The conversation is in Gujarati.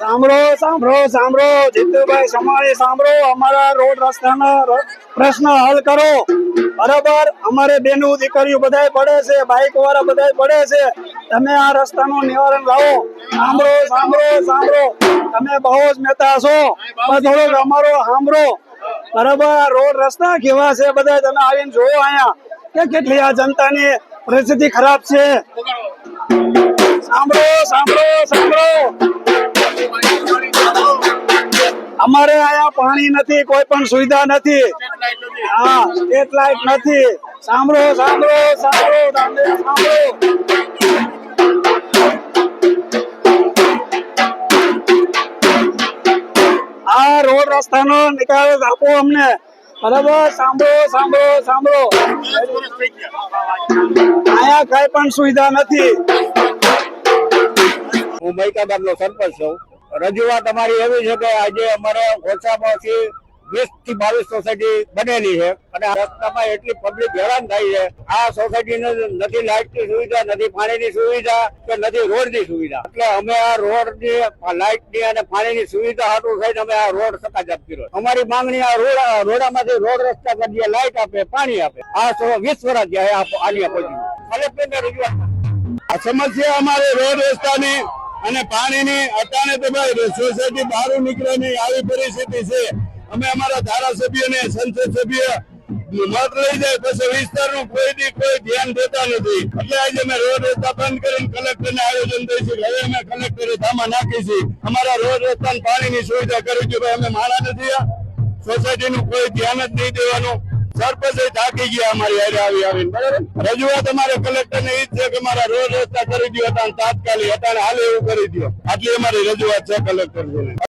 સાંભળો સાંભળો સાંભળો. જીતુભાઈ સમાળી સાંભળો. અમારા રોડ રસ્તાના પ્રશ્ન હલ કરો. બરાબર? અમારે બેનું દીકરીઓ બધાય પડે છે બાઇક વાળા બધાય પડે છે. તમે આ રસ્તાનું નિવારણ લાવો. સાંભળો સાંભળો સાંભળો. તમે બહુ જ નેતા છો. થોડોક અમારો સાંભળો. બરાબર? રોડ રસ્તા કેવા છે? બધા તમે આવીને જોવો અહીંયા કે કેટલી આ જનતાની પરિસ્થિતિ ખરાબ છે. સાંભળો સાંભળો સાંભળો. અમારે અહીંયા પાણી નથી, કોઈ પણ સુવિધા નથી. હા સ્ટ્રીટ લાઇટ નથી. સાંભળો સાંભળો સાંભળો સાંભળો. આ રોડ રસ્તાનો નિકાલ આપો અમને. બરાબર? સાંભળો સાંભળો સાંભળો. અહીંયા કઈ પણ સુવિધા નથી. હું મૈકાબાદ નો સરપંચ છું. રજૂઆત અમારી એવી છે કે આજે અમારે ઓછામાં ઓછી વીસથી બાવીસ સોસાયટી બનેલી છે અને રસ્તામાં એટલી પબ્લિક હેરાન થાય છે. આ સોસાયટી નથી લાઇટની સુવિધા, નથી પાણીની સુવિધા કે નથી રોડની સુવિધા. એટલે અમે આ રોડની લાઇટની અને પાણીની સુવિધા હાટું થઈને અમે આ રોડ સકાજ આપી રહ્યો અમારી માંગણી આ રોડ રોડામાંથી રોડ રસ્તા કરી દે લાઇટ આપે, પાણી આપે, આ સો વીસ વર્ષ ગયા રજૂઆત આ સમસ્યા અમારે રોડ રસ્તાની અને પાણીની અટાણે તો ભાઈ સોસાયટી બહાર નીકળે નહીં આવી પરિસ્થિતિ છે. અમે અમારા ધારાસભ્યને સંસદ સભ્ય મત લઈ જાય પછી વિસ્તારનું કોઈ દી કોઈ ધ્યાન દેતા નથી. એટલે આજે અમે રોડ રસ્તા બંધ કરીને કલેક્ટરને આયોજન દઈશું હવે અમે કલેક્ટરે ધામા નાખીશું. અમારા રોડ રસ્તા પાણીની સુવિધા કરી છે ભાઈ, અમે માણા નથી સોસાયટીનું કોઈ ધ્યાન જ નહીં દેવાનું. સરપંચ થાકી ગયા અમારી હારે આવી આવીને, બરાબર? રજૂઆત અમારે કલેક્ટર ને ઈ જ છે કે અમારા રોડ રસ્તા કરી દો તાત્કાલિક હતા હાલે એવું કરી દો આટલી અમારી રજૂઆત છે કલેક્ટર